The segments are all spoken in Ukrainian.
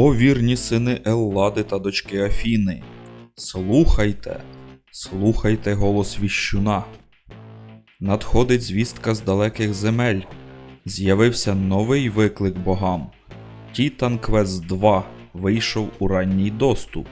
О вірні сини Еллади та дочки Афіни, слухайте, слухайте голос віщуна. Надходить звістка з далеких земель. З'явився новий виклик богам. Titan Quest 2 вийшов у ранній доступ.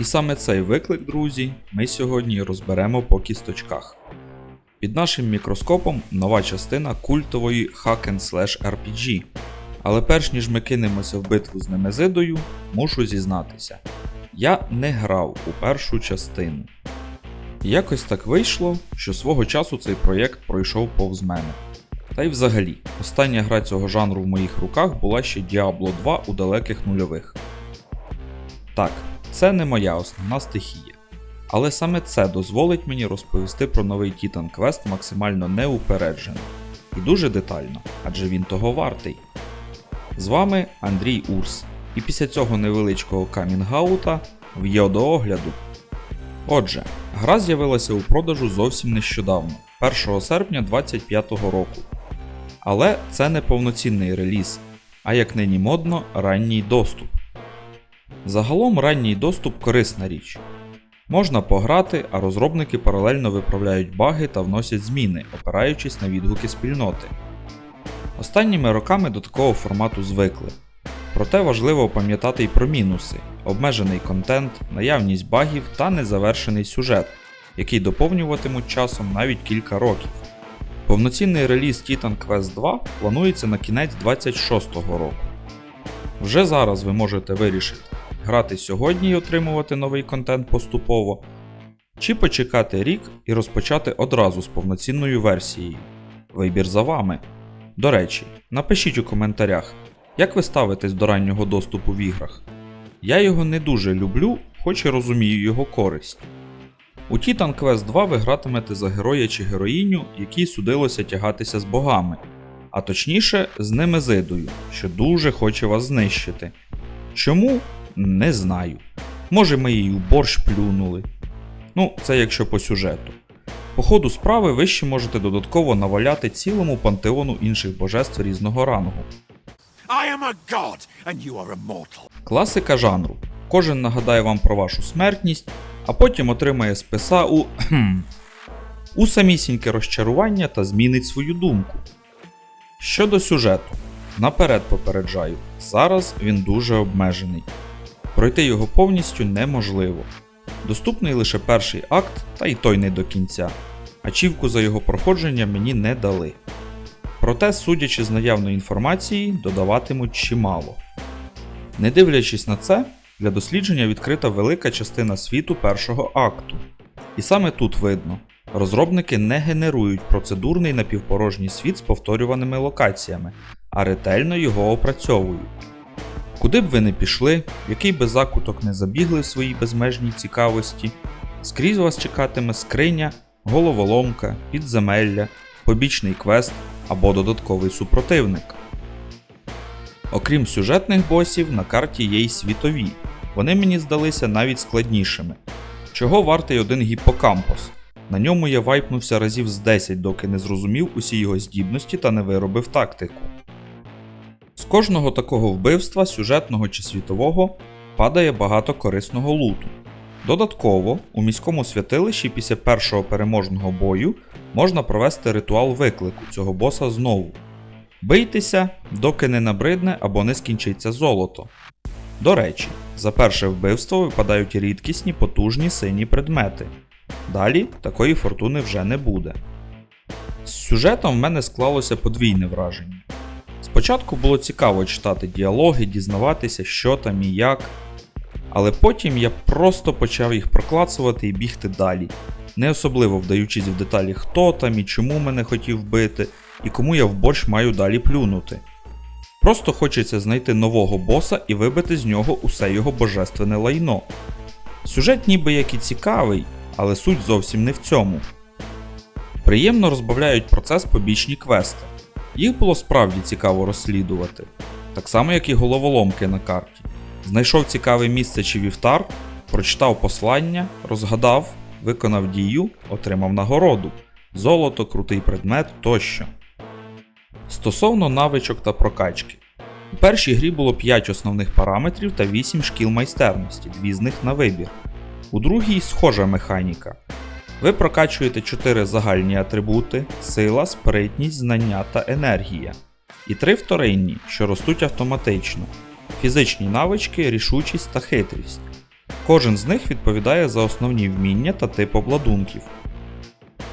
І саме цей виклик, друзі, ми сьогодні розберемо по кісточках. Під нашим мікроскопом нова частина культової Hack and Slash RPG. Але перш ніж ми кинемося в битву з Немезидою, мушу зізнатися, я не грав у першу частину. Якось так вийшло, що свого часу цей проєкт пройшов повз мене. Та й взагалі, остання гра цього жанру в моїх руках була ще Diablo 2 у далеких нульових. Так, це не моя основна стихія. Але саме це дозволить мені розповісти про новий Titan Quest максимально неупереджено і дуже детально, адже він того вартий. З вами Андрій Урс, і після цього невеличкого камінгаута в його до огляду. Отже, гра з'явилася у продажу зовсім нещодавно, 1 серпня 2025 року. Але це не повноцінний реліз, а як нині модно, ранній доступ. Загалом ранній доступ корисна річ. Можна пограти, а розробники паралельно виправляють баги та вносять зміни, опираючись на відгуки спільноти. Останніми роками до такого формату звикли. Проте важливо пам'ятати й про мінуси: обмежений контент, наявність багів та незавершений сюжет, який доповнюватимуть часом навіть кілька років. Повноцінний реліз Titan Quest 2 планується на кінець 26-го року. Вже зараз ви можете вирішити, грати сьогодні і отримувати новий контент поступово, чи почекати рік і розпочати одразу з повноцінною версією. Вибір за вами. До речі, напишіть у коментарях, як ви ставитесь до раннього доступу в іграх. Я його не дуже люблю, хоч і розумію його користь. У Titan Quest 2 ви гратимете за героя чи героїню, якій судилося тягатися з богами, а точніше з Немезидою, що дуже хоче вас знищити. Чому? Не знаю. Може ми її у борщ плюнули. Ну, це якщо по сюжету. По ходу справи ви ще можете додатково наваляти цілому пантеону інших божеств різного рангу. I am a god, and you are a. Класика жанру. Кожен нагадає вам про вашу смертність, а потім отримає списа у у самісіньке розчарування та змінить свою думку. Щодо сюжету, наперед попереджаю, зараз він дуже обмежений. Пройти його повністю неможливо. Доступний лише перший акт, та й той не до кінця. Ачівку за його проходження мені не дали. Проте, судячи з наявної інформації, додаватимуть чимало. Не дивлячись на це, для дослідження відкрита велика частина світу першого акту. І саме тут видно, розробники не генерують процедурний напівпорожній світ з повторюваними локаціями, а ретельно його опрацьовують. Куди б ви не пішли, який би закуток не забігли в своїй безмежній цікавості, скрізь вас чекатиме скриня, головоломка, підземелля, побічний квест або додатковий супротивник. Окрім сюжетних босів, на карті є й світові. Вони мені здалися навіть складнішими. Чого вартий один гіппокампус? На ньому я вайпнувся разів з 10, доки не зрозумів усі його здібності та не виробив тактику. З кожного такого вбивства, сюжетного чи світового, падає багато корисного луту. Додатково, у міському святилищі після першого переможного бою можна провести ритуал виклику цього боса знову. Бийтеся, доки не набридне або не скінчиться золото. До речі, за перше вбивство випадають рідкісні потужні сині предмети. Далі такої фортуни вже не буде. З сюжетом в мене склалося подвійне враження. Спочатку було цікаво читати діалоги, дізнаватися, що там і як. Але потім я просто почав їх проклацувати і бігти далі, не особливо вдаючись в деталі, хто там і чому мене хотів вбити, і кому я в борщ маю далі плюнути. Просто хочеться знайти нового боса і вибити з нього усе його божественне лайно. Сюжет ніби як і цікавий, але суть зовсім не в цьому. Приємно розбавляють процес побічні квести. Їх було справді цікаво розслідувати, так само як і головоломки на карті. Знайшов цікаве місце чи вівтар, прочитав послання, розгадав, виконав дію, отримав нагороду, золото, крутий предмет тощо. Стосовно навичок та прокачки. У першій грі було 5 основних параметрів та 8 шкіл майстерності, дві з них на вибір. У другій схожа механіка. Ви прокачуєте 4 загальні атрибути: сила, спритність, знання та енергія. І 3 вторинні, що ростуть автоматично: фізичні навички, рішучість та хитрість. Кожен з них відповідає за основні вміння та тип обладунків.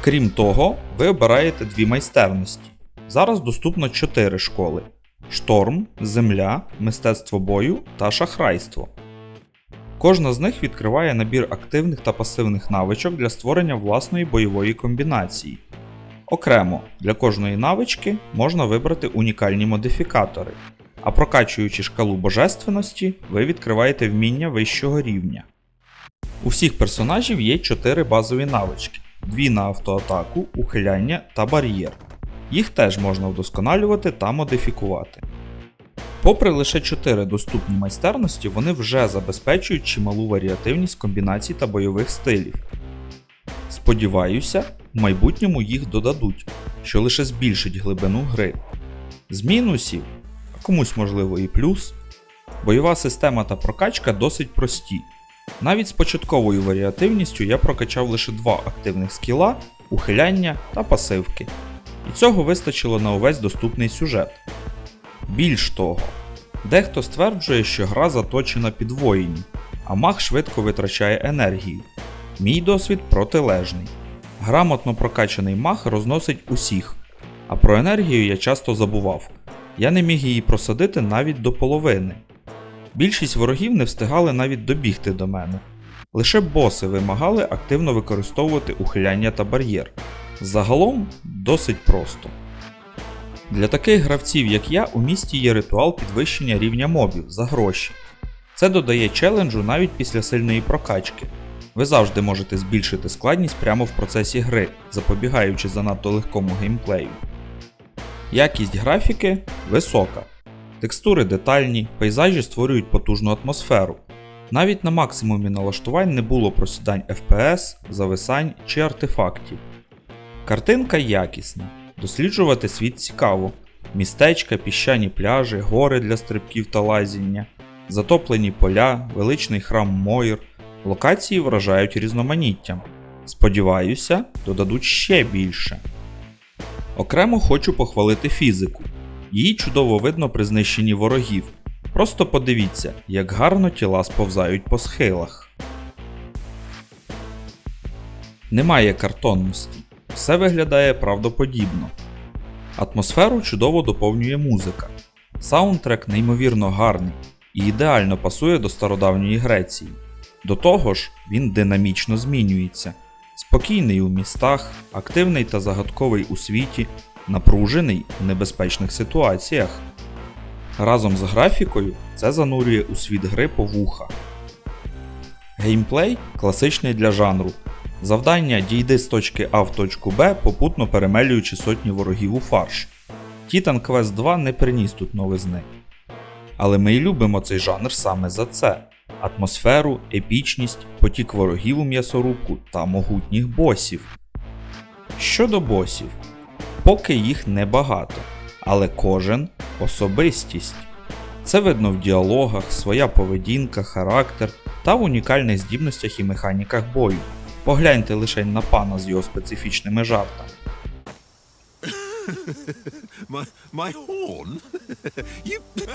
Крім того, ви обираєте дві майстерності. Зараз доступно 4 школи: шторм, земля, мистецтво бою та шахрайство. Кожна з них відкриває набір активних та пасивних навичок для створення власної бойової комбінації. Окремо, для кожної навички можна вибрати унікальні модифікатори, а прокачуючи шкалу божественності, ви відкриваєте вміння вищого рівня. У всіх персонажів є 4 базові навички: дві на автоатаку, ухиляння та бар'єр. Їх теж можна вдосконалювати та модифікувати. Попри лише 4 доступні майстерності, вони вже забезпечують чималу варіативність комбінацій та бойових стилів. Сподіваюся, в майбутньому їх додадуть, що лише збільшить глибину гри. З мінусів, а комусь можливо і плюс, бойова система та прокачка досить прості. Навіть з початковою варіативністю я прокачав лише два активних скіла, ухиляння та пасивки. І цього вистачило на увесь доступний сюжет. Більш того, дехто стверджує, що гра заточена під воїнів, а маг швидко витрачає енергію. Мій досвід протилежний. Грамотно прокачаний маг розносить усіх, а про енергію я часто забував. Я не міг її просадити навіть до половини. Більшість ворогів не встигали навіть добігти до мене. Лише боси вимагали активно використовувати ухиляння та бар'єр. Загалом досить просто. Для таких гравців, як я, у місті є ритуал підвищення рівня мобів за гроші. Це додає челенджу навіть після сильної прокачки. Ви завжди можете збільшити складність прямо в процесі гри, запобігаючи занадто легкому геймплею. Якість графіки висока. Текстури детальні, пейзажі створюють потужну атмосферу. Навіть на максимумі налаштувань не було просідань FPS, зависань чи артефактів. Картинка якісна, досліджувати світ цікаво. Містечка, піщані пляжі, гори для стрибків та лазіння, затоплені поля, величний храм Мойр. Локації вражають різноманіттям. Сподіваюся, додадуть ще більше. Окремо хочу похвалити фізику. Її чудово видно при знищенні ворогів. Просто подивіться, як гарно тіла сповзають по схилах. Немає картонності. Все виглядає правдоподібно. Атмосферу чудово доповнює музика. Саундтрек неймовірно гарний і ідеально пасує до стародавньої Греції. До того ж, він динамічно змінюється. Спокійний у містах, активний та загадковий у світі, напружений у небезпечних ситуаціях. Разом з графікою це занурює у світ гри по вуха. Геймплей класичний для жанру. Завдання дійди з точки А в точку Б, попутно перемелюючи сотні ворогів у фарш. Titan Quest 2 не приніс тут новизни. Але ми й любимо цей жанр саме за це: атмосферу, епічність, потік ворогів у м'ясорубку та могутніх босів. Щодо босів, поки їх небагато, але кожен особистість. Це видно в діалогах, своя поведінка, характер та в унікальних здібностях і механіках бою. Погляньте лише на пана з його специфічними жартами. My, my horn? you.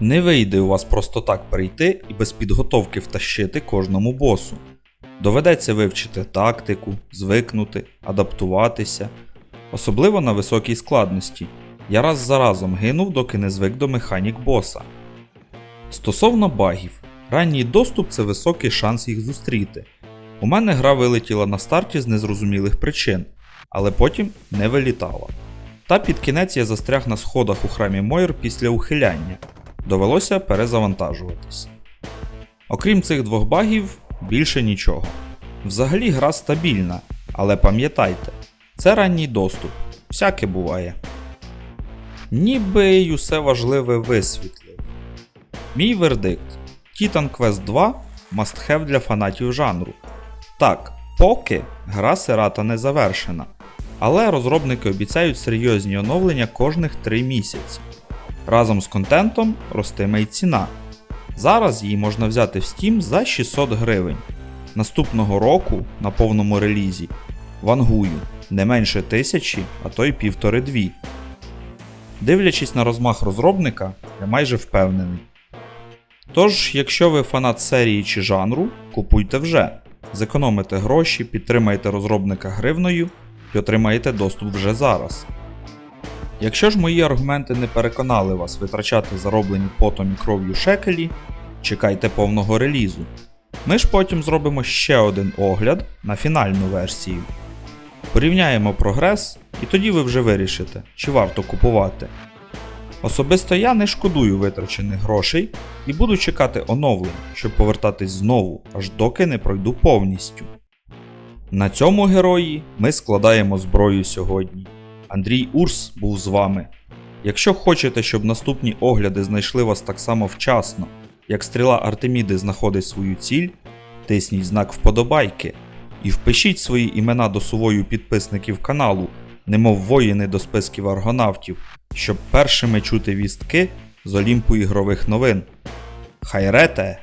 Не вийде у вас просто так прийти і без підготовки втащити кожному босу. Доведеться вивчити тактику, звикнути, адаптуватися, особливо на високій складності. Я раз за разом гинув, доки не звик до механік боса. Стосовно багів, ранній доступ це високий шанс їх зустріти. У мене гра вилетіла на старті з незрозумілих причин, але потім не вилітала. Та під кінець я застряг на сходах у храмі Мойр після ухиляння. Довелося перезавантажуватись. Окрім цих двох багів, більше нічого. Взагалі гра стабільна, але пам'ятайте, це ранній доступ, всяке буває. Ніби й усе важливе висвітлив. Мій вердикт: Titan Quest 2 must have для фанатів жанру. Так, поки гра сирата не завершена. Але розробники обіцяють серйозні оновлення кожних 3 місяці. Разом з контентом ростиме й ціна. Зараз її можна взяти в Steam за 600 гривень. Наступного року на повному релізі вангую не менше тисячі, а то й півтори-дві. Дивлячись на розмах розробника, я майже впевнений. Тож, якщо ви фанат серії чи жанру, купуйте вже, зекономите гроші, підтримайте розробника гривною і отримаєте доступ вже зараз. Якщо ж мої аргументи не переконали вас витрачати зароблені потом і кров'ю шекелі, чекайте повного релізу. Ми ж потім зробимо ще один огляд на фінальну версію. Порівняємо прогрес, і тоді ви вже вирішите, чи варто купувати. Особисто я не шкодую витрачених грошей і буду чекати оновлень, щоб повертатись знову, аж доки не пройду повністю. На цьому герої ми складаємо зброю сьогодні. Андрій Урс був з вами. Якщо хочете, щоб наступні огляди знайшли вас так само вчасно, як стріла Артеміди знаходить свою ціль, тисніть знак вподобайки і впишіть свої імена до сувою підписників каналу, немов воїни до списків аргонавтів, щоб першими чути вістки з Олімпу ігрових новин. Хайрете!